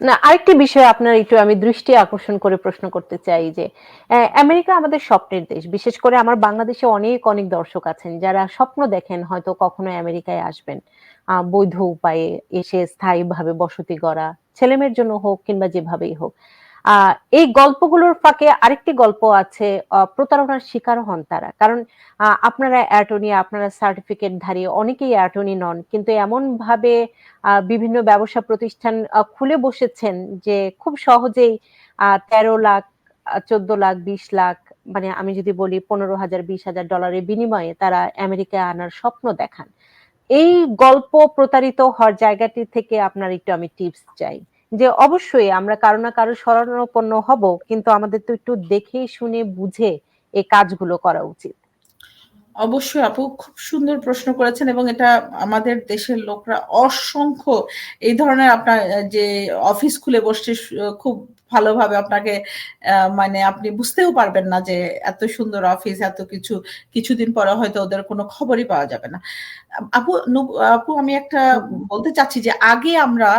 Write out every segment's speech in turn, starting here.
না, আরেকটি বিষয় আপনার একটু আমি দৃষ্টি আকর্ষণ করে প্রশ্ন করতে চাই যে আমেরিকা আমাদের স্বপ্নের দেশ। বিশেষ করে আমার বাংলাদেশে অনেক অনেক দর্শক আছেন যারা স্বপ্ন দেখেন হয়তো কখনো আমেরিকায় আসবেন। বৈধ উপায়ে এসে স্থায়ীভাবে বসতি গড়া, ছেলেমেয়ের জন্য হোক কিংবা যেভাবেই হোক। এই গল্পগুলোর ফাঁকে আরেকটি গল্প আছে প্রতারণার শিকার হন তারা। কারণ আপনারা অ্যাটর্নি, আপনারা সার্টিফিকেট ধারী, অনেকেই অ্যাটর্নি নন। কিন্তু এমন ভাবে বিভিন্ন ব্যবসা প্রতিষ্ঠান খুলে বসেছেন যে খুব সহজেই তেরো লাখ চোদ্দ লাখ, বিশ লাখ মানে আমি যদি বলি পনেরো হাজার, বিশ হাজার ডলারের বিনিময়ে তারা আমেরিকায় আনার স্বপ্ন দেখান। এই গল্প প্রতারিত হওয়ার জায়গাটি থেকে আপনার একটু আমি টিপস চাই। যে অবশ্যই আমরা কারও না কারও শরণাপন্ন হব কিন্তু আমাদের তো একটু দেখে শুনে বুঝে এই কাজগুলো করা উচিত। অবশ্যই আপু খুব সুন্দর প্রশ্ন করেছেন এবং এটা আমাদের দেশের লোকরা অসংখ্য এই ধরনের আপনার যে অফিস খুলে বসছে খুব ভালোভাবে আপনাকে মানে আপনি বুঝতেও পারবেন না যে এত সুন্দর অফিস এত কিছু কিছুদিন পরে হয়তো ওদের কোনো খবরই পাওয়া যাবে না। আপু আপু আমি একটা বলতে চাচ্ছি যে আগে আমরা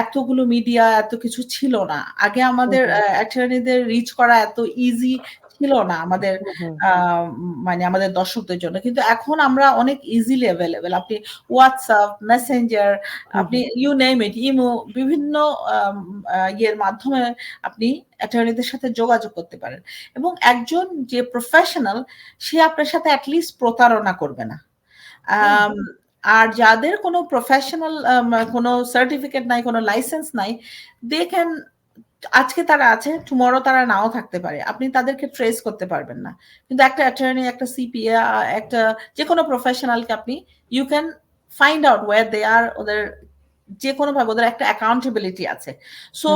এতগুলো মিডিয়া এত কিছু ছিল না। আগে আমাদের অ্যাটর্নিদের রিচ করা এত ইজি ছিল না আমাদের মানে আমাদের দর্শকদের জন্য। কিন্তু এখন আমরা অনেক ইজিলি অ্যাভেলেবেল আপনি হোয়াটসঅ্যাপ মেসেঞ্জার আপনি ইউ নেম ইট ইমো বিভিন্ন ইয়ের মাধ্যমে আপনি অ্যাটর্নিদের সাথে যোগাযোগ করতে পারেন। এবং একজন যে প্রফেশনাল সে আপনার সাথে অ্যাটলিস্ট প্রতারণা করবে না। আর যাদের কোনো প্রফেশনাল কোনো সার্টিফিকেট নাই কোনো লাইসেন্স নাই দে ক্যান আজকে তারা আছে টুমরো তারা নাও থাকতে পারে। আপনি তাদেরকে ট্রেস করতে পারবেন না। কিন্তু একটা অ্যাটর্নি একটা সিপিএ একটা যে কোনো প্রফেশনালকে আপনি you can find out where they are ওদের যে কোনো ভাবে ওদের একটা অ্যাকাউন্টেবিলিটি আছে। সো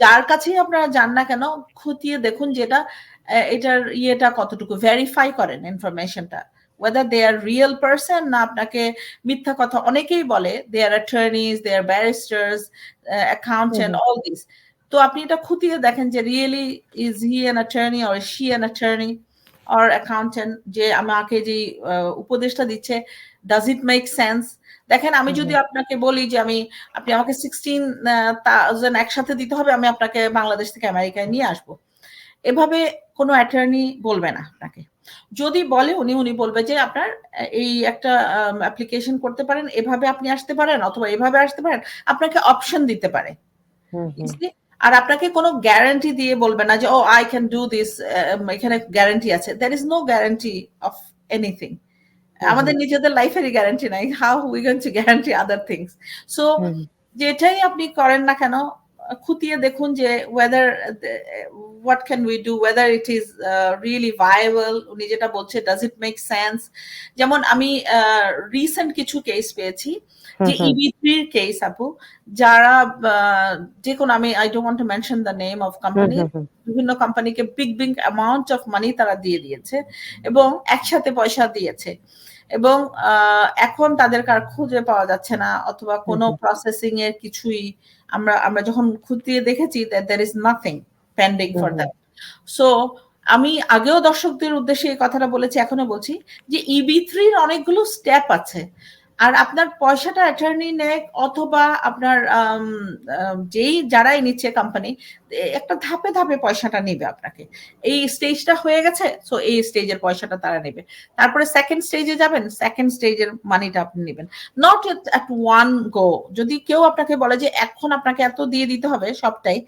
যার কাছেই আপনারা যান না কেন খতিয়ে দেখুন যেটা এটার ইয়েটা কতটুকু ভেরিফাই করেন ইনফরমেশনটা whether they are real person না আপনাকে মিথ্যা কথা অনেকেই বলে they are attorneys they are barristers accountant all this তো আপনি এটা খুঁটিয়ে দেখেন যে really is he an attorney or she an attorney or accountant যে আমাকে যে উপদেশটা দিচ্ছে ডাজ ইট মেক সেন্স দেখেন আমি যদি আপনাকে বলি যে আমি আপনি আমাকে সিক্সটিন থাউজেন্ড একসাথে দিতে হবে আমি আপনাকে বাংলাদেশ থেকে আমেরিকায় নিয়ে আসব। এভাবে কোনো অ্যাটর্নি বলবে না আপনাকে। যদি বলে উনি উনি বলবে যে আপনার এই একটা অ্যাপ্লিকেশন করতে পারেন এভাবে আপনি আসতে পারেন অথবা এভাবে আসতে পারেন আপনাকে অপশন দিতে পারে। আর আপনাকে কোনো গ্যারান্টি দিয়ে বলবে না যে oh I can do this এখানে গ্যারান্টি আছে। There is no guarantee of anything আমাদের নিজেদের লাইফেরই গ্যারান্টি নাই। How we going to guarantee other things so যেটাই আপনি করেন না কেন খুঁটিয়ে দেখুন যে whether what can we do whether it is really viable উনি যেটা বলছে ডাজ ইট মেক সেন্স যেমন আমি রিসেন্ট কিছু কেস পেয়েছি যে ইবি থ্রির কেস আপু যারা যে কোনো আমি I don't want to mention the name of company বিভিন্ন কোম্পানিকে big big amount of money তারা দিয়ে দিয়েছে এবং একসাথে পয়সা দিয়েছে। এবং এখন তাদের কার খুঁজে পাওয়া যাচ্ছে না অথবা কোনো প্রসেসিং এর কিছুই আমরা আমরা যখন খুঁটিয়ে দেখেছি that there is nothing pending for that so আমি আগেও দর্শকদের উদ্দেশ্যে এই কথাটা বলেছি এখনও বলছি যে ইবি থ্রির অনেকগুলো স্টেপ আছে। আর আপনার পয়সাটা অ্যাটর্নি নেয় অথবা আপনার যেই যারাই নিচ্ছে কোম্পানি একটা ধাপে ধাপে পয়সাটা নেবে আপনাকে। এই স্টেজটা হয়ে গেছে সো এই স্টেজের পয়সাটা তারা নেবে। তারপরে সেকেন্ড স্টেজে যাবেন সেকেন্ড স্টেজের মানিটা আপনি নেবেন। নট অ্যাট ওয়ান গো যদি কেউ আপনাকে বলে যে এখন আপনাকে এত দিয়ে দিতে হবে সবটাই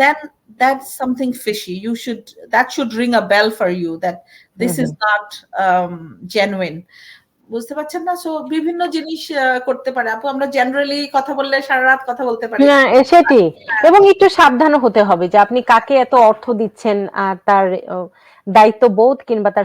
then that something fishy you should that should ring a bell for you that this is not genuine বুঝতে পারছেন না? সো বিভিন্ন জিনিস করতে পারে। আপু, আমরা জেনারেলি কথা বললে সারা রাত কথা বলতে পারি। না সেটি। এবং একটু সাবধান হতে হবে যে আপনি কাকে এত অর্থ দিচ্ছেন, আর তার দায়িত্ব বোধ কিংবা তার